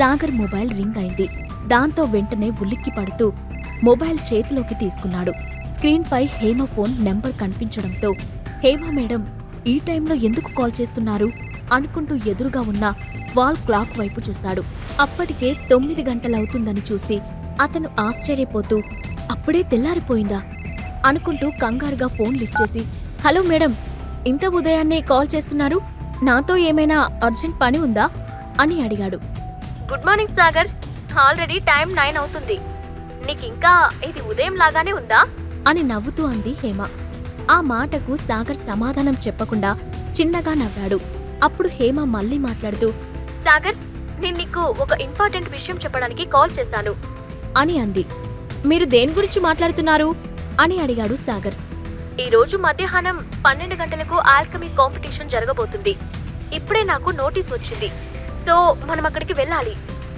Sagar mobile ring అయింది. దాంతో వెంటనే ఉలిక్కి పడుతూ మొబైల్ చేతిలోకి తీసుకున్నాడు. స్క్రీన్పై హేమ ఫోన్ నెంబర్ కనిపించడంతో హేమ మేడం ఈ టైంలో ఎందుకు కాల్ చేస్తున్నారు? అనుకుంటూ ఎదురుగా ఉన్న వాల్ క్లాక్ వైపు చూశాడు. అప్పటికే తొమ్మిది గంటలవుతుందని చూసి అతను ఆశ్చర్యపోతూ అప్పుడే తెల్లారిపోయిందా? అనుకుంటూ కంగారుగా ఫోన్ లిఫ్ట్ చేసి హలో మేడం ఇంత ఉదయాన్నే కాల్ చేస్తున్నారు? నాతో ఏమైనా అర్జెంట్ పని ఉందా? అని అడిగాడు. Good morning Sagar. Already time nine అవుతుంది. నీకు ఇంకా ఇది ఉదయం లాగానే ఉందా? అని నవ్వుతూ అంది హేమ. ఆ మాటకు సాగర్ సమాధానం చెప్పకుండా చిన్నగా నవ్వాడు. అప్పుడు హేమ మళ్ళీ మాట్లాడుతూ సాగర్ నేను నీకు ఒక ఇంపార్టెంట్ విషయం చెప్పడానికి కాల్ చేశాను. అని అంది. మీరు దేని గురించి మాట్లాడుతున్నారు? అని అడిగాడు సాగర్. ఈ రోజు మధ్యాహ్నం పన్నెండు గంటలకు ఆల్కమీ కాంపిటీషన్ జరగబోతుంది. ఇప్పుడే నాకు నోటీస్ వచ్చింది. సో మనం అక్కడికి వెళ్ళాలి.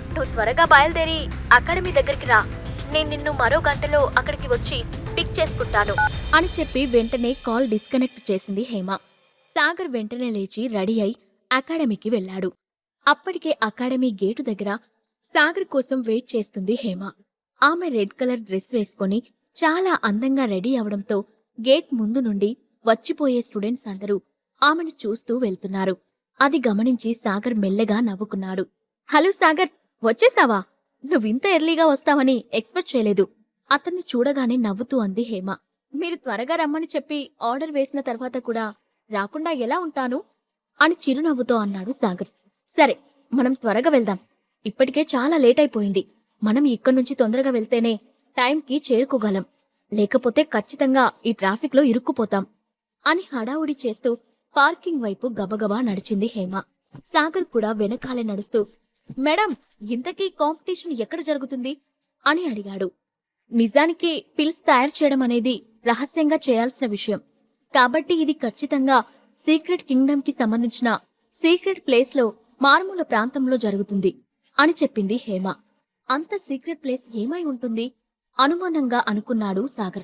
నువ్వు త్వరగా బయలుదేరి అకాడమీ దగ్గరికి రా. నేను నిన్ను మరో గంటలో అక్కడికి వచ్చి పిక్ చేసుకుంటాను. అని చెప్పి వెంటనే కాల్ డిస్కనెక్ట్ చేసింది హేమ. సాగర్ వెంటనే లేచి రెడీ అయి అకాడమీకి వెళ్ళాడు. అప్పటికే అకాడమీ గేటు దగ్గర సాగర్ కోసం వెయిట్ చేస్తుంది హేమ. ఆమె రెడ్ కలర్ డ్రెస్ వేసుకొని చాలా అందంగా రెడీ అవడంతో గేట్ ముందు నుండి వచ్చిపోయే స్టూడెంట్స్ అందరూ ఆమెను చూస్తూ వెళ్తున్నారు. అది గమనించి సాగర్ మెల్లగా నవ్వుకున్నాడు. హలో సాగర్ వచ్చేసావా? నువ్వింత ఎర్లీగా వస్తావని ఎక్స్పెక్ట్ చేయలేదు. అతన్ని చూడగానే నవ్వుతూ అంది హేమ. మీరు త్వరగా రమ్మని చెప్పి ఆర్డర్ వేసిన తర్వాత కూడా రాకుండా ఎలా ఉంటాను? అని చిరునవ్వుతో అన్నాడు సాగర్. సరే మనం త్వరగా వెళ్దాం. ఇప్పటికే చాలా లేట్ అయిపోయింది. మనం ఇక్కడి నుంచి తొందరగా వెళ్తేనే టైంకి చేరుకోగలం. లేకపోతే ఖచ్చితంగా ఈ ట్రాఫిక్లో ఇరుక్కుపోతాం. అని హడావుడి చేస్తూ పార్కింగ్ వైపు గబగబా నడిచింది హేమ. సాగర్ కూడా వెనకాలే నడుస్తూ మేడం ఇంతకీ కాంపిటీషన్ ఎక్కడ జరుగుతుంది? అని అడిగాడు. నిజానికి పిల్స్ తయారు చేయడం అనేది రహస్యంగా చేయాల్సిన విషయం. కాబట్టి ఇది ఖచ్చితంగా సీక్రెట్ కింగ్డమ్కి సంబంధించిన సీక్రెట్ ప్లేస్లో మారుమూల ప్రాంతంలో జరుగుతుంది అని చెప్పింది హేమ. అంత సీక్రెట్ ప్లేస్ ఏమై ఉంటుంది? అనుమానంగా అనుకున్నాడు సాగర్.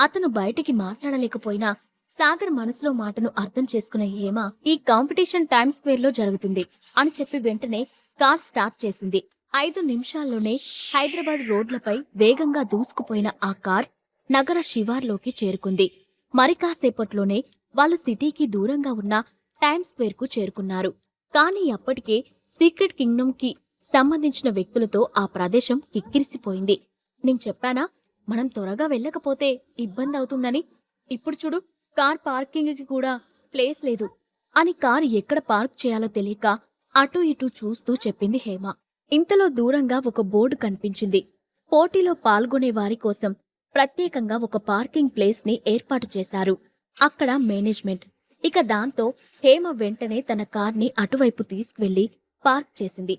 అతను బయటికి మాట్లాడలేకపోయినా సాగర్ మనసులో మాటను అర్థం చేసుకున్న హేమ ఈ కాంపిటీషన్ టైమ్ స్క్వేర్లో జరుగుతుంది అని చెప్పి వెంటనే కార్ స్టార్ట్ చేసింది. ఐదు నిమిషాల్లోనే హైదరాబాద్ రోడ్లపై వేగంగా దూసుకుపోయిన ఆ కార్ నగర శివార్లోకి చేరుకుంది. మరి కాసేపట్లోనే వాళ్ళు సిటీకి దూరంగా ఉన్న టైమ్ స్క్వేర్కు చేరుకున్నారు. కానీ అప్పటికే సీక్రెట్ కింగ్డమ్కి సంబంధించిన వ్యక్తులతో ఆ ప్రదేశం కిక్కిరిసిపోయింది. నేను చెప్పానా? మనం త్వరగా వెళ్ళకపోతే ఇబ్బంది అవుతుందని? ఇప్పుడు చూడు కార్ పార్కింగ్కి కూడా ప్లేస్ లేదు. అని కారు ఎక్కడ పార్క్ చేయాలో తెలియక అటు ఇటు చూస్తూ చెప్పింది హేమ. ఇంతలో దూరంగా ఒక బోర్డు కనిపించింది. పోటీలో పాల్గొనే వారి కోసం ప్రత్యేకంగా ఒక పార్కింగ్ ప్లేస్ని ఏర్పాటు చేశారు. అక్కడ మేనేజ్మెంట్. ఇక దాంతో హేమ వెంటనే తన కార్ని అటువైపు తీసుకువెళ్ళి పార్క్ చేసింది.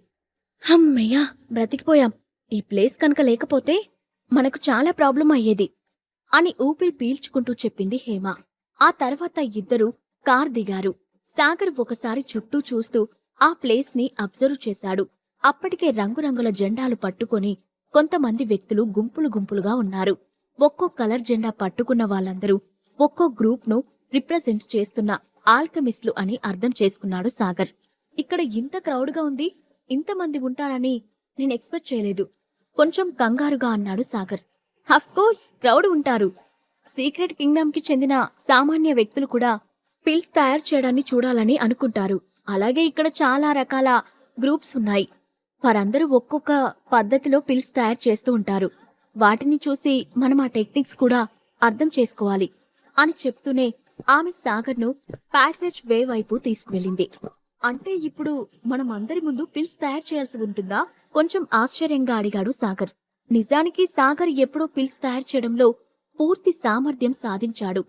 హమ్మయ్యా బ్రతికిపోయాం. ఈ ప్లేస్ కనుక లేకపోతే మనకు చాలా ప్రాబ్లం అయ్యేది. అని ఊపిరి పీల్చుకుంటూ చెప్పింది హేమ. ఆ తర్వాత ఇద్దరూ కార్ దిగారు. సాగర్ ఒకసారి చుట్టూ చూస్తూ ఆ ప్లేస్ని అబ్జర్వ్ చేశాడు. అప్పటికే రంగురంగుల జెండాలు పట్టుకొని కొంతమంది వ్యక్తులు గుంపులు గుంపులుగా ఉన్నారు. ఒక్కో కలర్ జెండా పట్టుకున్న వాళ్ళందరూ ఒక్కో గ్రూప్ను రిప్రజెంట్ చేస్తున్న ఆల్కమిస్టులు అని అర్థం చేసుకున్నాడు సాగర్. ఇక్కడ ఇంత క్రౌడ్గా ఉంది ఇంతమంది ఉంటారని నేను ఎక్స్పెక్ట్ చేయలేదు. కొంచెం కంగారుగా అన్నాడు సాగర్. కోర్స్ క్రౌడ్ ఉంటారు. సీక్రెట్ కింగ్డమ్కి చెందిన సామాన్య వ్యక్తులు కూడా పిల్స్ తయారు చేయడాన్ని చూడాలని అనుకుంటారు. అలాగే ఇక్కడ చాలా రకాల గ్రూప్స్ ఉన్నాయి. వారందరూ ఒక్కొక్క పద్ధతిలో పిల్స్ తయారు చేస్తూ ఉంటారు. వాటిని చూసి మనం ఆ టెక్నిక్స్ కూడా అర్థం చేసుకోవాలి అని చెప్తూనే ఆమె సాగర్ను ప్యాసేజ్ వే వైపు తీసుకువెళ్ళింది. అంటే ఇప్పుడు మనం అందరి ముందు పిల్స్ తయారు చేయాల్సి ఉంటుందా? కొంచెం ఆశ్చర్యంగా అడిగాడు సాగర్. నిజానికి సాగర్ ఎప్పుడో పిల్స్ తయారు చేయడంలో పూర్తి సామర్థ్యం సాధించాడు.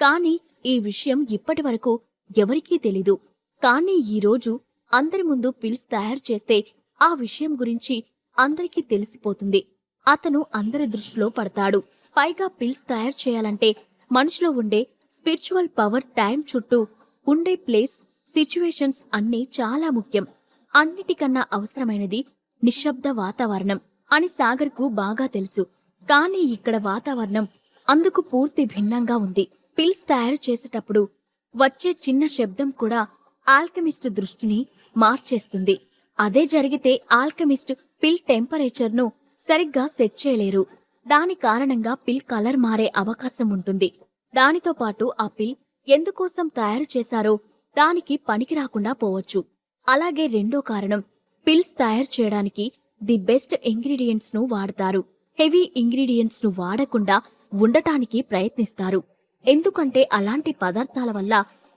కాని ఈ విషయం ఇప్పటివరకు ఎవరికీ తెలీదు. కానీ ఈరోజు అందరి ముందు పిల్స్ తయారు చేస్తే ఆ విషయం గురించి అందరికీ తెలిసిపోతుంది. అతను అందరి దృష్టిలో పడతాడు. పైగా పిల్స్ తయారు చేయాలంటే మనిషిలో ఉండే స్పిరిచువల్ పవర్ టైం చుట్టూ ఉండే ప్లేస్ సిచ్యువేషన్స్ అన్నీ చాలా ముఖ్యం. అన్నిటికన్నా అవసరమైనది నిశ్శబ్ద వాతావరణం అని సాగర్కు బాగా తెలుసు. కానీ ఇక్కడ వాతావరణం అందుకు పూర్తి భిన్నంగా ఉంది. పిల్స్ తయారు చేసేటప్పుడు వచ్చే చిన్న శబ్దం కూడా ఆల్కెమిస్ట్ దృష్టిని మార్చేస్తుంది. అదే జరిగితే ఆల్కెమిస్ట్ పిల్ టెంపరేచర్ను సరిగ్గా సెట్ చేయలేరు. దాని కారణంగా పిల్ కలర్ మారే అవకాశం ఉంటుంది. దానితో పాటు ఆ పిల్ ఎందుకోసం తయారు చేశారో దానికి పనికి రాకుండా పోవచ్చు. అలాగే రెండో కారణం పిల్స్ తయారు చేయడానికి ది బెస్ట్ ఇంగ్రీడియంట్స్ను వాడతారు. హెవీ ఇంగ్రీడియంట్స్ను వాడకుండా ఉండటానికి ప్రయత్నిస్తారు. ఎందుకంటే అలాంటి పదార్థాల వల్ల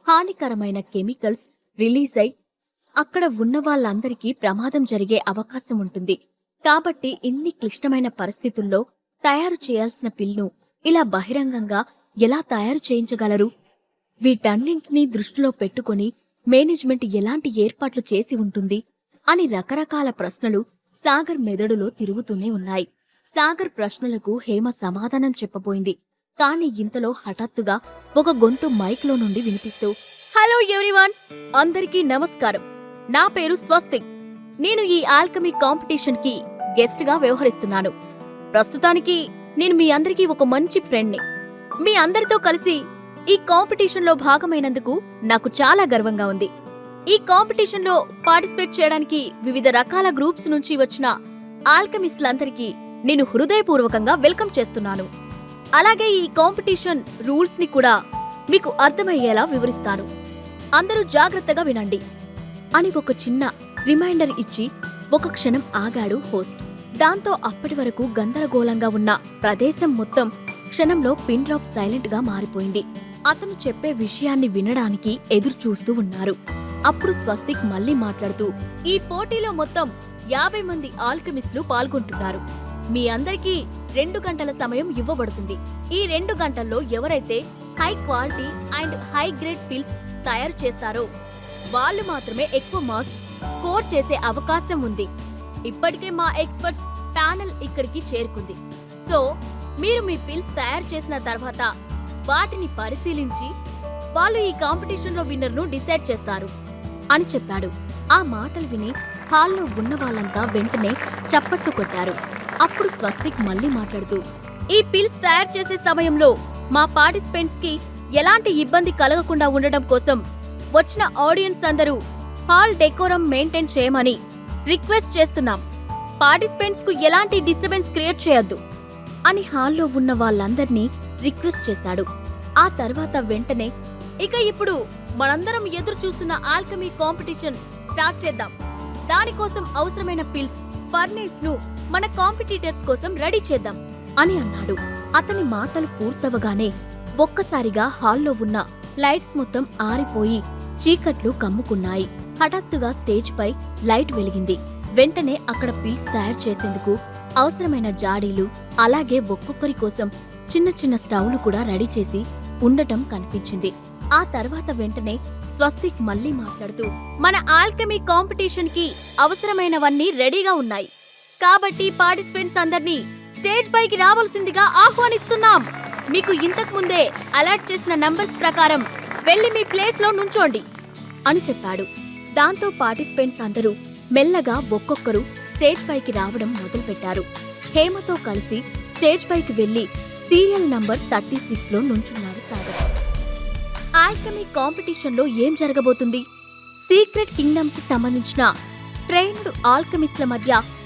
హానికరమైన కెమికల్స్ రిలీజ్ అయి అక్కడ ఉన్న వాళ్ళందరికీ ప్రమాదం జరిగే అవకాశం ఉంటుంది. కాబట్టి ఇన్ని క్లిష్టమైన పరిస్థితుల్లో తయారు చేయాల్సిన పిల్ను ఇలా బహిరంగంగా ఎలా తయారు చేయించగలరు? వీటన్నింటినీ దృష్టిలో పెట్టుకొని మేనేజ్మెంట్ ఎలాంటి ఏర్పాట్లు చేసి ఉంటుంది అని రకరకాల ప్రశ్నలు సాగర్ మెదడులో తిరుగుతూనే ఉన్నాయి. సాగర్ ప్రశ్నలకు హేమ సమాధానం చెప్పబోయింది. కానీ ఇంతలో హఠాత్తుగా ఒక గొంతు మైక్లో నుండి వినిపిస్తూ హలో ఎవ్రీవన్! అందరికీ నమస్కారం. నా పేరు స్వస్తిక్. నేను ఈ ఆల్కమీ కాంపిటీషన్కి గెస్ట్గా వ్యవహరిస్తున్నాను. ప్రస్తుతానికి నేను మీ అందరికీ ఒక మంచి ఫ్రెండ్ని. మీ అందరితో కలిసి ఈ కాంపిటీషన్లో భాగమైనందుకు నాకు చాలా గర్వంగా ఉంది. ఈ కాంపిటీషన్లో పార్టిసిపేట్ చేయడానికి వివిధ రకాల గ్రూప్స్ నుంచి వచ్చిన ఆల్కమిస్ట్లందరికీ నేను హృదయపూర్వకంగా వెల్కమ్ చేస్తున్నాను. అలాగే ఈ కాంపిటీషన్ రూల్స్ని కూడా మీకు అర్థమయ్యేలా వివరిస్తాను. అందరూ జాగ్రత్తగా వినండి. అని ఒక చిన్న రిమైండర్ ఇచ్చి ఒక క్షణం ఆగాడు హోస్ట్. దాంతో అప్పటి వరకు గందరగోళంగా ఉన్న ప్రదేశం మొత్తం క్షణంలో పిన్ డ్రాప్ సైలెంట్గా మారిపోయింది. అతను చెప్పే విషయాన్ని వినడానికి ఎదురు చూస్తూ ఉన్నారు. అప్పుడు స్వస్తిక్ మళ్ళీ మాట్లాడుతూ ఈ పోటీలో మొత్తం యాభై మంది ఆల్కెమిస్టులు పాల్గొంటున్నారు. మీ అందరికీ రెండు గంటల సమయం ఇవ్వబడుతుంది. ఈ రెండు గంటల్లో ఎవరైతే high quality and high grade pills తయారు చేస్తారో వాళ్ళు మాత్రమే ఎక్కువ మార్క్స్ స్కోర్ చేసే అవకాశం ఉంది. ఇప్పటికే మా ఎక్స్పర్ట్స్ ప్యానెల్ ఇక్కడికి చేరుకుంది. సో మీరు మీ పిల్స్ తయారు చేసిన తర్వాత వాటిని పరిశీలించి వాళ్ళు ఈ కాంపిటీషన్లో విన్నర్ను డిసైడ్ చేస్తారు అని చెప్పాడు. ఆ మాటలు విని హాల్లో ఉన్న వాళ్ళంతా వెంటనే చప్పట్లు కొట్టారు. అప్పుడు స్వస్తిక్ మళ్ళీ మాట్లాడుతూ ఈ పిల్స్ తయారు చేసే సమయంలో మా పార్టిసిపెంట్స్కి ఎలాంటి ఇబ్బంది కలగకుండా ఉండడం కోసం వచ్చిన ఆడియన్స్ అందరూ హాల్ డెకోరం మెయింటైన్ చేయమని రిక్వెస్ట్ చేస్తున్నాం. పార్టిసిపెంట్స్కు ఎలాంటి డిస్టర్బెన్స్ క్రియేట్ చేయొద్దు అని హాల్లో ఉన్న వాళ్ళందర్నీ రిక్వెస్ట్ చేశాడు. ఆ తర్వాత వెంటనే ఇక ఇప్పుడు మనందరం ఎదురు చూస్తున్న ఆల్కమీ కాంపిటీషన్ స్టార్ట్ చేద్దాం. దానికోసం అవసరమైన పిల్స్ ఫర్నేస్ను మన కాంపిటీటర్స్ కోసం రెడీ చేద్దాం అని అన్నాడు. అతని మాటలు పూర్తవగానే ఒక్కసారిగా హాల్లో ఉన్న లైట్స్ మొత్తం ఆరిపోయి చీకట్లు కమ్ముకున్నాయి. హఠాత్తుగా స్టేజ్ పై లైట్ వెలిగింది. వెంటనే అక్కడ పీల్స్ తయారు చేసేందుకు అవసరమైన జాడీలు అలాగే ఒక్కొక్కరి కోసం చిన్న చిన్న స్టవ్లు కూడా రెడీ చేసి ఉండటం కనిపించింది. ఆ తర్వాత వెంటనే స్వస్తిక్ మళ్ళీ మాట్లాడుతూ మన ఆల్కమీ కాంపిటీషన్కి అవసరమైనవన్నీ రెడీగా ఉన్నాయి. కాబట్టి పార్టిసిపెంట్స్ అందరినీ స్టేజ్ పైకి రావాల్సిందిగా ఆహ్వానిస్తున్నాం. మీకు ఇంతకు ముందే అలర్ట్ చేసిన నంబర్స్ ప్రకారం వెళ్ళి మీ ప్లేస్లో నుంచోండి అని చెప్పాడు. దాంతో పార్టిసిపెంట్స్ అందరూ మెల్లగా ఒక్కొక్కరు స్టేజ్ పైకి రావడం మొదలుపెట్టారు. హేమతో కలిసి స్టేజ్ పైకి వెళ్ళి సీరియల్ నంబర్ థర్టీ సిక్స్లో నుంచున్నారు సాగర్. ఆల్కమీ కాంపిటీషన్లో ఏం జరగబోతుంది? సీక్రెట్ కింగ్డమ్కి సంబంధించిన ట్రైన్డ్ ఆల్కమిస్ట్ల మధ్య